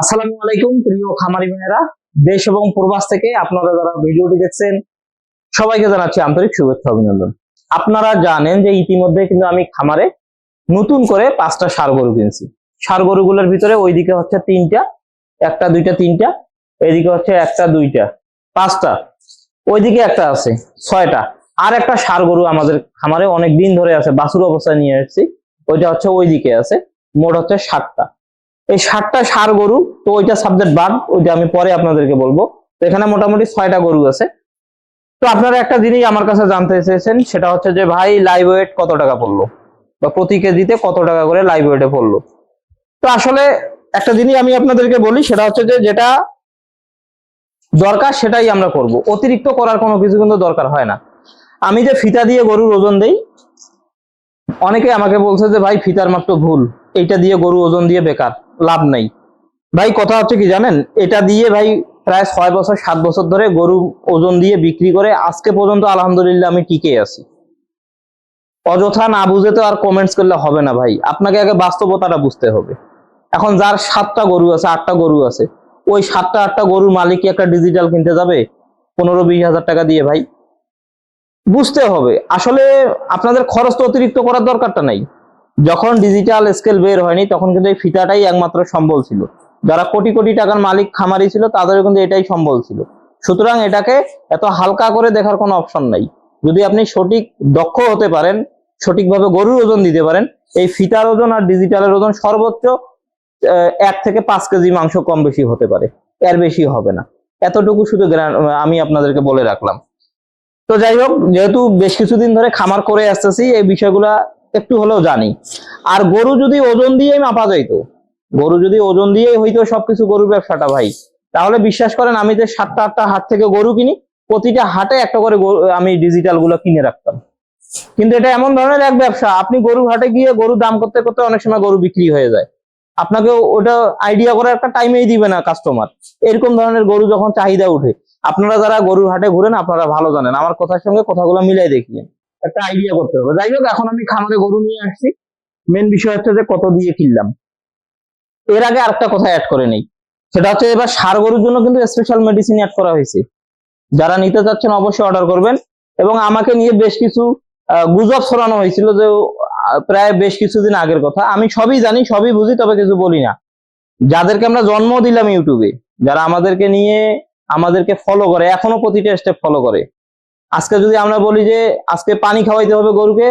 আসসালামু আলাইকুম, প্রিয় খামারি ভাইয়েরা। দেশ এবং প্রবাস থেকে আপনারা যারা ভিডিওটি দেখছেন, সবাইকে জানাচ্ছি আন্তরিক শুভেচ্ছা অভিনন্দন। আপনারা জানেন যে ইতিমধ্যে কিন্তু আমি খামারে নতুন করে পাঁচটা সার গরু কিনছি। সার গরুগুলোর ভিতরে ওইদিকে হচ্ছে তিনটা, একটা, দুইটা, তিনটা এইদিকে হচ্ছে একটা, দুইটা, পাঁচটা, ওইদিকে একটা আছে, ছয়টা। আর একটা সার গরু আমাদের খামারে অনেক দিন ধরে আছে বাসুর অবস্থায় নিয়ে এসেছি, ওইটা হচ্ছে ওইদিকে আছে, মোট হচ্ছে সাতটা। এই ষাটটা সার গরু, তো ওইটা সাবজেক্ট বাদ, ওইটা আমি পরে আপনাদেরকে বলব। তো এখানে মোটামুটি ছয়টা গরু আছে। তো আপনারা একটা জিনিস আমার কাছে জানতে চেয়েছেন, সেটা হচ্ছে যে ভাই লাইভ ওয়েট কত টাকা পড়ল? বা প্রতি কেজিতে কত টাকা করে লাইভ ওয়েটে পড়ল? তো আসলে একটা জিনিস আমি আপনাদেরকে বলি, সেটা হচ্ছে যে যেটা দরকার সেটাই আমরা করব। অতিরিক্ত করার কোনো কিছু কিন্তু দরকার হয় না। আমি যে ফিতা দিয়ে গরুর ওজন দেই, অনেকে আমাকে বলছে যে ভাই, ফিতার মাত্র ভুল। এইটা দিয়ে গরু ওজন দিয়ে বেকার, লাভ নাই। ভাই, কথা হচ্ছে কি জানেন? এটা দিয়ে ভাই প্রায় ছয় বছর, সাত বছর ধরে গরু ওজন দিয়ে বিক্রি করে আজকে পর্যন্ত আলহামদুলিল্লাহ আমি টিকে আছি। অযথা না বুঝে তো আর কমেন্টস করলে হবে না ভাই। আপনাকে আগে বাস্তবতাটা বুঝতে হবে। এখন যার সাতটা গরু আছে, আটটা গরু আছে, ওই সাতটা, আটটা গরুর মালিক একটা ডিজিটাল কিনতে যাবে? পনেরো, বিশ হাজার টাকা দিয়ে ভাই। বুঝতে হবে। আসলে আপনাদের খরচ তো অতিরিক্ত করার দরকারটা নাই। যখন ডিজিটাল স্কেল বের হয়নি, তখন কিন্তু এই ফিতাটাই একমাত্র সম্বল ছিল। যারা কোটি কোটি টাকার মালিক, খামারি ছিল, তাদেরও কিন্তু এটাই সম্বল ছিল। সুতরাং এটাকে এত হালকা করে দেখার কোনো অপশন নাই। যদি আপনি সঠিক দক্ষ হতে পারেন, সঠিকভাবে গরুর ওজন দিতে পারেন, এই ফিতার ওজন আর ডিজিটালের ওজন সর্বোচ্চ এক থেকে পাঁচ কেজি মাংস কম বেশি হতে পারে। এর বেশি হবে না। এতটুকু শুধু আমি আপনাদেরকে বলে রাখলাম। তো যাই হোক, যেহেতু বেশ কিছুদিন ধরে খামার করে আসতেছি, এই বিষয়গুলা একটু হলেও জানি। আর গরু যদি ওজন দিয়েই মাপা যাইতো, গরু যদি ওজন দিয়েই হইতো সবকিছু গরুর ব্যবসাটা ভাই, তাহলে বিশ্বাস করেন আমি যে সাতটা আটটা হাট থেকে গরু কিনি, প্রতিটা হাটে একটা করে আমি ডিজিটালগুলো কিনে রাখতাম। কিন্তু এটা এমন ধরনের এক ব্যবসা, আপনি গরু হাটে গিয়ে গরু দাম করতে করতে অনেক সময় গরু বিক্রি হয়ে যায়। আপনাকে ওটা আইডিয়া করার একটা টাইমেই দিবে না কাস্টমার এরকম ধরনের গরু যখন চাহিদা উঠে, আপনারা যারা গরুর হাটে ঘুরেন, আপনারা ভালো জানেন। আমার কথার সঙ্গে কথাগুলো মিলাই দেখিয়ে। একটা আইডিয়া করতে হবে। যাই হোক, এখন আমি খামারে গরু নিয়ে আসছি। মেন বিষয় হচ্ছে যে কত দিয়ে কিনলাম। এর আগে আরেকটা কথা অ্যাড করে নেই। সেটা হচ্ছে এবার সার গরুর জন্য কিন্তু স্পেশাল মেডিসিন অ্যাড করা হয়েছে। যারা নিতে চাচ্ছেন অবশ্যই অর্ডার করবেন। এবং আমাকে নিয়ে বেশ কিছু গুজব ছড়ানো হয়েছিল যে প্রায় বেশ কিছুদিন আগের কথা। আমি সবই জানি, সবই বুঝি, তবে কিছু বলি না। যাদেরকে আমরা জন্ম দিলাম ইউটিউবে, যারা আমাদেরকে নিয়ে, আমাদেরকে ফলো করে, এখনও প্রতিটা স্টেপ ফলো করে। আজকে যদি আমরা বলি যে আজকে পানি খাওয়াইতে হবে গরুকে,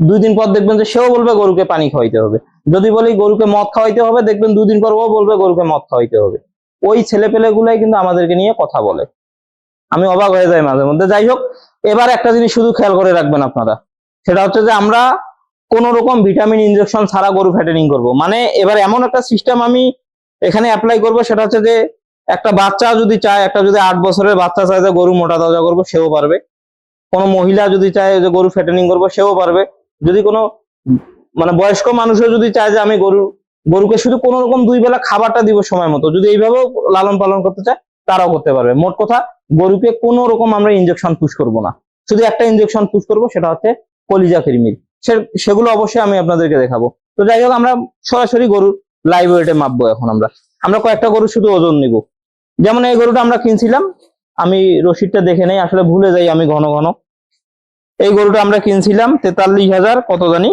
দুই দিন পর দেখবেন যে সেও বলবে গরুকে পানি খাওয়াইতে হবে। যদি বলি গরুকে মদ খাওয়াইতে হবে, দেখবেন দুদিন পর ও বলবে গরুকে মদ খাওয়াইতে হবে। ওই ছেলে গুলাই কিন্তু আমাদেরকে নিয়ে কথা বলে। আমি অবাক হয়ে যাই মাঝে মধ্যে। যাই হোক, এবার একটা জিনিস শুধু খেয়াল করে রাখবেন আপনারা। সেটা হচ্ছে যে আমরা কোন রকম ভিটামিন ইনজেকশন ছাড়া গরু ফ্যাটেনিং করব। মানে এবার এমন একটা সিস্টেম আমি এখানে অ্যাপ্লাই করব, সেটা হচ্ছে যে একটা বাচ্চা যদি চায়, একটা যদি আট বছরের বাচ্চা চায় যে গরু মোটা তাজা করব, সেও পারবে। কোনো মহিলা যদি চায় যে গরু ফ্যাটেনিং করব, সেও পারবে। যদি কোনো মানে বয়স্ক মানুষও যদি চায় যে আমি গরু, গরুকে শুধু কোনো রকম দুই বেলা খাবারটা দিব সময় মতো, যদি এইভাবেও লালন পালন করতে চায়, তারাও করতে পারবে। মোট কথা, গরুকে কোনো রকম আমরা ইঞ্জেকশন পুশ করব না। শুধু একটা ইনজেকশন পুশ করব, সেটা হচ্ছে কলিজা কৃমির। সেগুলো অবশ্যই আমি আপনাদেরকে দেখাবো। তো যাই হোক, আমরা সরাসরি গরুর লাইভ ওয়েটে মাপবো এখন আমরা। আমরা কয়েকটা গরু শুধু ওজন নিব। যেমন এই গরুটা আমরা কিনছিলাম, আমি রসিদটা দেখে নেই, আসলে ভুলে যাই আমি ঘন ঘন। এই গরুটা আমরা কিনছিলাম তেতাল্লিশ হাজার, কত জানি?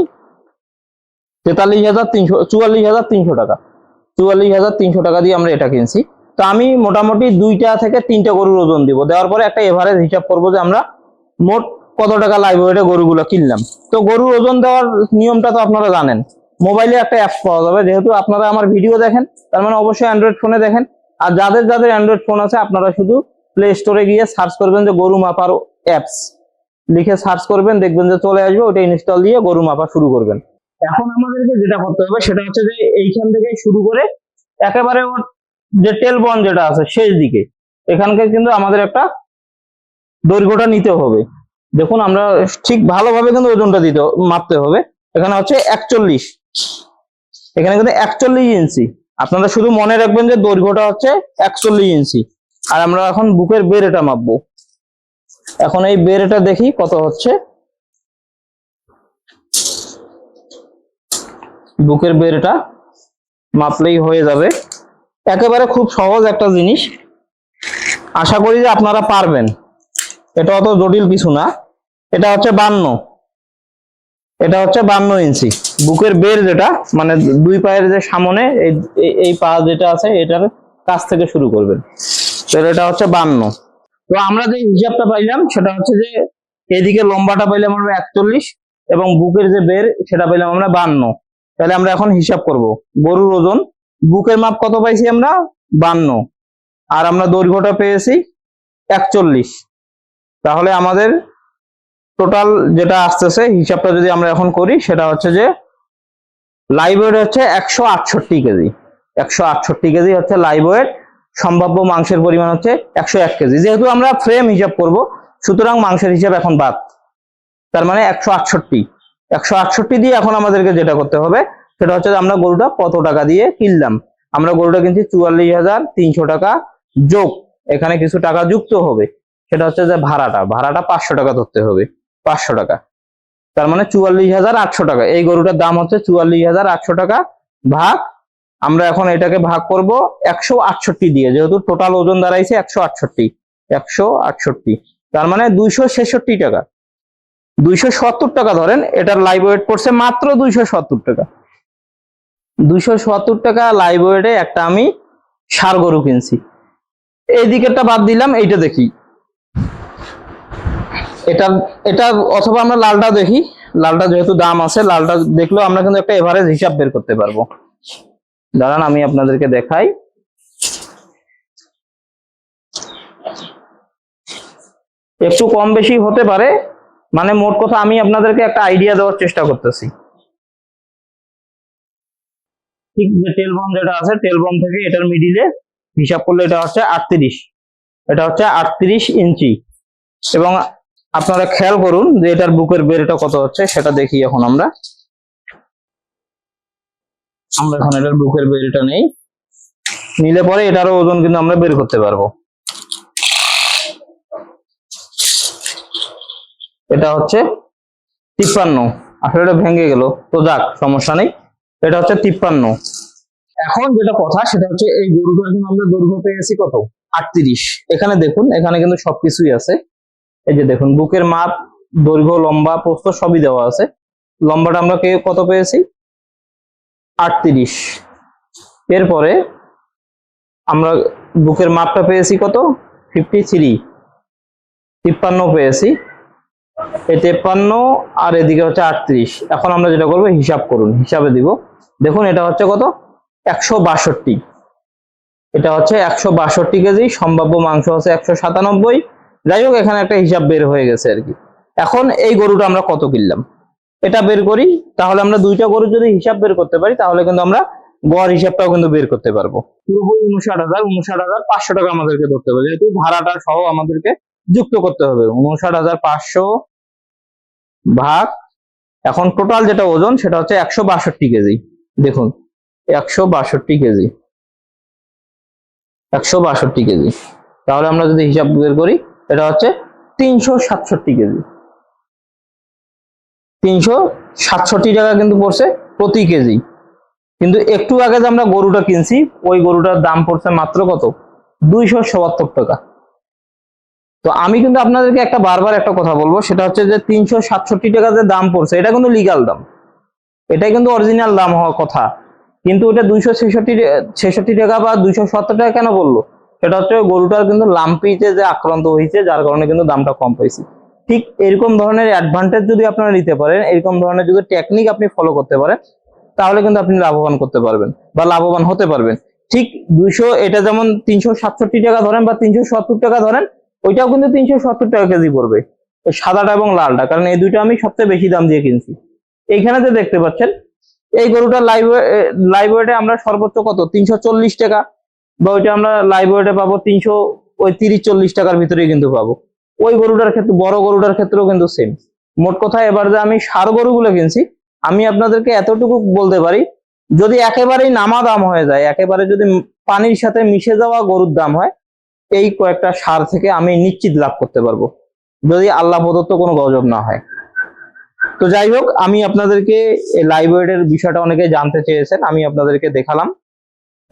তেতাল্লিশ হাজার তিনশো, চুয়াল্লিশ হাজার তিনশো টাকা। চুয়াল্লিশ হাজার তিনশো টাকা দিয়ে আমরা এটা কিনছি। তো আমি মোটামুটি দুইটা থেকে তিনটা গরুর ওজন দিব। দেওয়ার পরে একটা এভারেজ হিসাব করব যে আমরা মোট কত টাকা লাইব্রেরিতে গরুগুলো কিনলাম। তো গরুর ওজন দেওয়ার নিয়মটা তো আপনারা জানেন। মোবাইলে একটা অ্যাপ পাওয়া যাবে। যেহেতু আপনারা আমার ভিডিও দেখেন, তার মানে অবশ্যই অ্যান্ড্রয়েড ফোনে দেখেন। আর যাদের যাদের অ্যান্ড্রয়েড ফোন আছে, আপনারা শুধু প্লে স্টোরে গিয়ে সার্চ করবেন যে গরু মাপার অ্যাপস লিখে সার্চ করবেন, দেখবেন যে চলে আসবে ওটা ইনস্টল দিয়ে গরু মাপা শুরু করবেন। এখন আমাদেরকে যেটা করতে হবে, সেটা হচ্ছে যে এইখান থেকে শুরু করে একেবারে ওর যে টেল বন যেটা আছে, শেষ দিকে, এখানকে কিন্তু আমাদের একটা দৈর্ঘ্যটা নিতে হবে। দেখুন, আমরা ঠিক ভালোভাবে কিন্তু ওজনটা দিতে মাপতে হবে। এখানে হচ্ছে একচল্লিশ। এখানে কিন্তু একচল্লিশ ইঞ্চি আপনারা শুধু মনে রাখবেন যে দৈর্ঘ্যটা হচ্ছে একচল্লিশ ইঞ্চি। আর আমরা এখন বুকের বেড়েটা মাপবো। এখন এই বেড়েটা দেখি কত হচ্ছে। বুকের বেড়েটা মাপলেই হয়ে যাবে। একেবারে খুব সহজ একটা জিনিস। আশা করি যে আপনারা পারবেন। এটা অত জটিল কিছু না। এটা হচ্ছে বান্ন। এটা হচ্ছে বান্ন ইঞ্চি। বুকের বের যেটা মানে দুই পায়ের যে সামনে, এই পা যেটা আছে, এটার কাছ থেকে শুরু করবেন। তো এটা হচ্ছে বান্ন। তো আমরা যে হিসাবটা পাইলাম, সেটা হচ্ছে যে এদিকে লম্বাটা পাইলাম আমরা একচল্লিশ, এবং বুকের যে বের, সেটা পাইলাম আমরা বান্ন। তাহলে আমরা এখন হিসাব করব। গরুর ওজন, বুকের মাপ কত পাইছি আমরা? বান্ন। আর আমরা দৈর্ঘ্যটা পেয়েছি একচল্লিশ। তাহলে আমাদের টোটাল যেটা আসতেছে, হিসাবটা যদি আমরা এখন করি, সেটা হচ্ছে যে লাইভ হচ্ছে একশো আটষট্টি কেজি। একশো আটষট্টি কেজি হচ্ছে লাইভ সম্ভাব্য মাংসের পরিমাণ হচ্ছে একশো এক কেজি। যেহেতু আমরা ফ্রেম হিসাব করব, সুতরাং মাংসের হিসাব এখন বাদ। তার মানে একশো আটষট্টি। একশো আটষট্টি দিয়ে এখন আমাদেরকে যেটা করতে হবে, সেটা হচ্ছে আমরা গরুটা কত টাকা দিয়ে কিনলাম। আমরা গরুটা কিনছি চুয়াল্লিশ হাজার তিনশো টাকা যোগ। এখানে কিছু টাকা যুক্ত হবে। সেটা হচ্ছে যে ভাড়াটা। ভাড়াটা পাঁচশো টাকা ধরতে হবে। পাঁচশো টাকা। তার মানে চুয়াল্লিশ হাজার আটশো টাকা। এই গরুটার দাম হচ্ছে চুয়াল্লিশ হাজার আটশো টাকা ভাগ। আমরা এখন এটাকে ভাগ করব একশো আটষট্টি দিয়ে। যেহেতু টোটাল ওজন দাঁড়াইছে একশো আটষট্টি একশো আটষট্টি। তার মানে দুইশো ছেষট্টি টাকা। দুইশো সত্তর টাকা ধরেন, এটার লাইভ ওয়েট পড়ছে মাত্র দুইশো সত্তর টাকা। দুইশো সত্তর টাকা লাইভ ওয়েটে একটা আমি সার গরু কিনছি। এই দিকেরটা বাদ দিলাম, এইটা দেখি। এটা এটা অথবা আমরা লালটা দেখি। লালটা যেহেতু দাম আছে, লালটা দেখলেও আমরা কিন্তু একটা এভারেজ হিসাব বের করতে পারব। দাঁড়ান, আমি আপনাদেরকে দেখাই। একটু কম বেশি হতে পারে মানে মোট কথা আমি আপনাদেরকে একটা আইডিয়া দেওয়ার চেষ্টা করতেছি। ঠিক যে টেলবম যেটা আছে টেলবম থেকে এটার মিডিলে হিসাব করলে এটা হচ্ছে আটত্রিশ। এটা হচ্ছে আটত্রিশ ইঞ্চি। এবং আপনারা খেয়াল করুন যে এটার বুকের বেরটা কত হচ্ছে, সেটা দেখি এখন আমরা। আমরা এখন এটার বুকের বেরটা নেই। নিলে পরে এটারও ওজন কিন্তু আমরা বের করতে পারব। এটা হচ্ছে তিপ্পান্ন। আসলে এটা ভেঙে গেল। তো যাক, সমস্যা নেই। এটা হচ্ছে তিপ্পান্ন। এখন যেটা কথা, সেটা হচ্ছে এই গরুটার জন্য আমরা দৈর্ঘ্য পেয়েছি কত? আটত্রিশ। এখানে দেখুন, এখানে কিন্তু সবকিছুই আছে। এই যে দেখুন, বুকের মাপ, দৈর্ঘ্য, লম্বা, প্রস্থ সবই দেওয়া আছে। লম্বাটা আমরা কত পেয়েছি? আটত্রিশ। এরপরে আমরা বুকের মাপটা পেয়েছি কত? ফিফটি থ্রি তিপ্পান্ন পেয়েছি। এই তেপ্পান্ন আর এদিকে হচ্ছে আটত্রিশ। এখন আমরা যেটা করব, হিসাব করুন। হিসাবে দিব। দেখুন, এটা হচ্ছে কত? একশো বাষট্টি। এটা হচ্ছে একশো বাষট্টি কেজি। সম্ভাব্য মাংস হচ্ছে একশো সাতানব্বই। যাই হোক, এখানে একটা হিসাব বের হয়ে গেছে আর কি। এখন এই গরুটা আমরা কত কিনলাম? এটা বের করি, তাহলে আমরা দুইটা গরুর যদি হিসাব বের করতে পারি, তাহলে কিন্তু আমরা গড় হিসাবটাও কিন্তু বের করতে পারব। পুরোপুরি উনষাট হাজার উনষাট হাজার পাঁচশো টাকা আমাদেরকে ধরতে হবে। যেহেতু ভাড়াটা সহ আমাদেরকে যুক্ত করতে হবে। উনষাট হাজার পাঁচশো ভাগ, এখন টোটাল যেটা ওজন, সেটা হচ্ছে একশো বাষট্টি কেজি। দেখুন, একশো বাষট্টি কেজি। একশো বাষট্টি কেজি। তাহলে আমরা যদি হিসাব বের করি এটা হচ্ছে তিনশো সাতষট্টি কেজি। তিনশো সাতষট্টি টাকা কিন্তু পড়ছে প্রতি কেজি। কিন্তু একটু আগে যে আমরা গরুটা কিনছি, ওই গরুটার দাম পড়ছে মাত্র কত? দুইশো সত্তর টাকা। তো আমি কিন্তু আপনাদেরকে একটা বারবার একটা কথা বলব, সেটা হচ্ছে যে তিনশো সাতষট্টি টাকা যে দাম পড়ছে, এটা কিন্তু লিগাল দাম। এটাই কিন্তু অরিজিনাল দাম হওয়ার কথা। কিন্তু এটা দুইশো ছেষট্টি ছেষট্টি টাকা বা দুইশো সত্তর টাকা কেন বলল? সেটা হচ্ছে গরুটার কিন্তু লাম্পিতে যে আক্রান্ত হয়েছে, যার কারণে কিন্তু দামটা কম পাইছি। ঠিক এরকম ধরনের অ্যাডভান্টেজ যদি আপনারা নিতে পারেন, এরকম ধরনের যদি টেকনিক আপনি ফলো করতে পারেন, তাহলে কিন্তু আপনি লাভবান করতে পারবেন বা লাভবান হতে পারবেন। ঠিক দুইশো, এটা যেমন তিনশো সাতষট্টি টাকা ধরেন বা তিনশো সত্তর টাকা ধরেন, ওইটাও কিন্তু তিনশো সত্তর টাকা কেজি পড়বে। সাদাটা এবং লালটা, কারণ এই দুইটা আমি সবচেয়ে বেশি দাম দিয়ে কিনছি। এইখানে যে দেখতে পাচ্ছেন, এই গরুটা লাইভ ওয়েটে আমরা সর্বোচ্চ কত? তিনশো চল্লিশ টাকা। বা ওইটা আমরা লাইভ ওয়েটে পাবো তিনশো ওই তিরিশ চল্লিশ টাকার ভিতরেই কিন্তু পাবো। ওই গরুটার ক্ষেত্রে, বড় গরুটার ক্ষেত্রেও কিন্তু সেম মোট কথা এবার যে আমি সার গরুগুলো কিনছি, আমি আপনাদেরকে এতটুকু বলতে পারি, যদি একেবারেই নামা দাম হয়ে যায়, একেবারে যদি পানির সাথে মিশে যাওয়া গরুর দাম হয়, এই কয়েকটা সার থেকে আমি নিশ্চিত লাভ করতে পারব, যদি আল্লাহ প্রদত্ত কোনো গজব না হয়। তো যাই হোক, আমি আপনাদেরকে লাইব্রেরির বিষয়টা অনেকে জানতে চেয়েছেন, আমি আপনাদেরকে দেখালাম।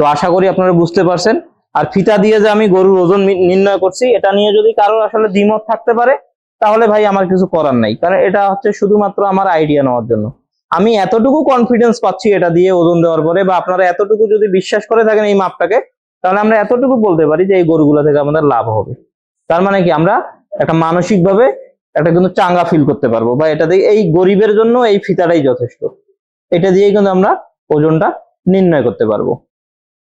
তো আশা করি আপনারা বুঝতে পারছেন। আর ফিতা দিয়ে যে আমি গরুর ওজন নির্ণয় করছি, এটা নিয়ে যদি কারও আসলে দ্বিমত থাকতে পারে, তাহলে ভাই আমার কিছু করার নাই। কারণ এটা হচ্ছে শুধুমাত্র আমার আইডিয়া নেওয়ার জন্য। আমি এতটুকু কনফিডেন্স পাচ্ছি এটা দিয়ে ওজন দেওয়ার পরে, বা আপনারা এতটুকু যদি বিশ্বাস করে থাকেন এই মাপটাকে, তাহলে আমরা এতটুকু বলতে পারি যে এই গরুগুলো থেকে আমাদের লাভ হবে। তার মানে কি, আমরা একটা মানসিক ভাবে একটা কিন্তু চাঙ্গা ফিল করতে পারব, বা এটা দিয়ে এই গরিবের জন্য এই ফিতাটাই যথেষ্ট। এটা দিয়েই কিন্তু আমরা ওজনটা নির্ণয় করতে পারব।